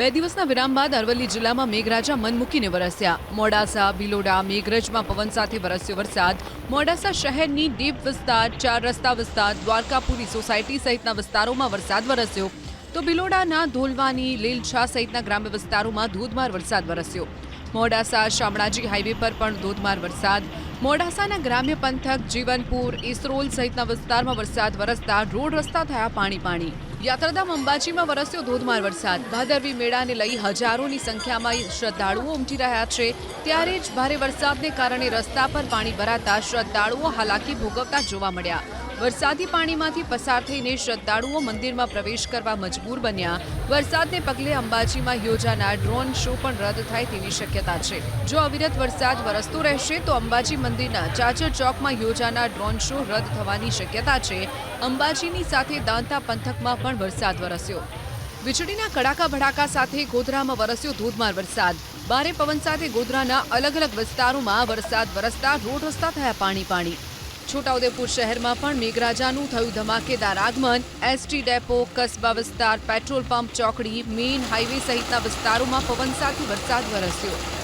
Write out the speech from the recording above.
બે દિવસના વિરામ બાદ અરવલ્લી જિલ્લામાં મેઘરાજા મન મૂકીને વરસ્યા. મોડાસા, બિલોડા, મેઘરજમાં પવન સાથે વરસ્યો વરસાદ. મોડાસા શહેરની ડીપ વિસ્તાર, ચાર રસ્તા વિસ્તાર, દ્વારકાપુરી સોસાયટી સહિતના વિસ્તારોમાં વરસાદ વરસ્યો. તો બિલોડાના ધોલવાની, લીલછા સહિતના ગ્રામ્ય વિસ્તારોમાં ધોધમાર વરસાદ વરસ્યો. મોડાસા, શામળાજી હાઈવે પર પણ ધોધમાર વરસાદ. મોડાસાના ગ્રામ્ય પંથક જીવનપુર ઇસરોલ સહિતના વિસ્તારમાં વરસાદ, વરસતા રોડ રસ્તા થયા પાણી પાણી યાત્રાધામ અંબાજીમાં વરસ્યો ધોધમાર વરસાદ. ભાદરવી મેળાને લઈ હજારોની સંખ્યામાં શ્રદ્ધાળુઓ ઉમટી રહ્યા છે. ત્યારે જ ભારે વરસાદને કારણે રસ્તા પર પાણી ભરાતા શ્રદ્ધાળુઓ હાલાકી ભોગવતા જોવા મળ્યા. વરસાદી પાણીમાંથી પસાર થઈને શ્રદ્ધાળુઓ મંદિરમાં પ્રવેશ કરવા મજબૂર બન્યા. વરસાદને પગલે અંબાજીમાં યોજાનાર ડ્રોન શો પણ રદ થાય તેવી શક્યતા છે. જો અવિરત વરસાદ વરસતો રહેશે, તો અંબાજી મંદિરના ચાચર ચોકમાં યોજાનાર ડ્રોન શો રદ થવાની શક્યતા છે. અંબાજીની સાથે દાંતા પંથકમાં પણ વરસાદ વરસ્યો. વીજળીના કડાકા ભડાકા સાથે ગોધરામાં વરસ્યો ધોધમાર વરસાદ. ભારે પવન સાથે ગોધરાના અલગ અલગ વિસ્તારોમાં વરસાદ વરસતા રોડ રસ્તા થયા પાણી પાણી. છોટાઉદેપુર શહેરમાં પણ મેઘરાજાનું થયું ધમાકેદાર આગમન. એસટી ડેપો, કસ્બા વિસ્તાર, પેટ્રોલ પંપ, ચોકડી, મેઇન હાઈવે સહિતના વિસ્તારોમાં પવન સાથે વરસાદ વરસ્યો.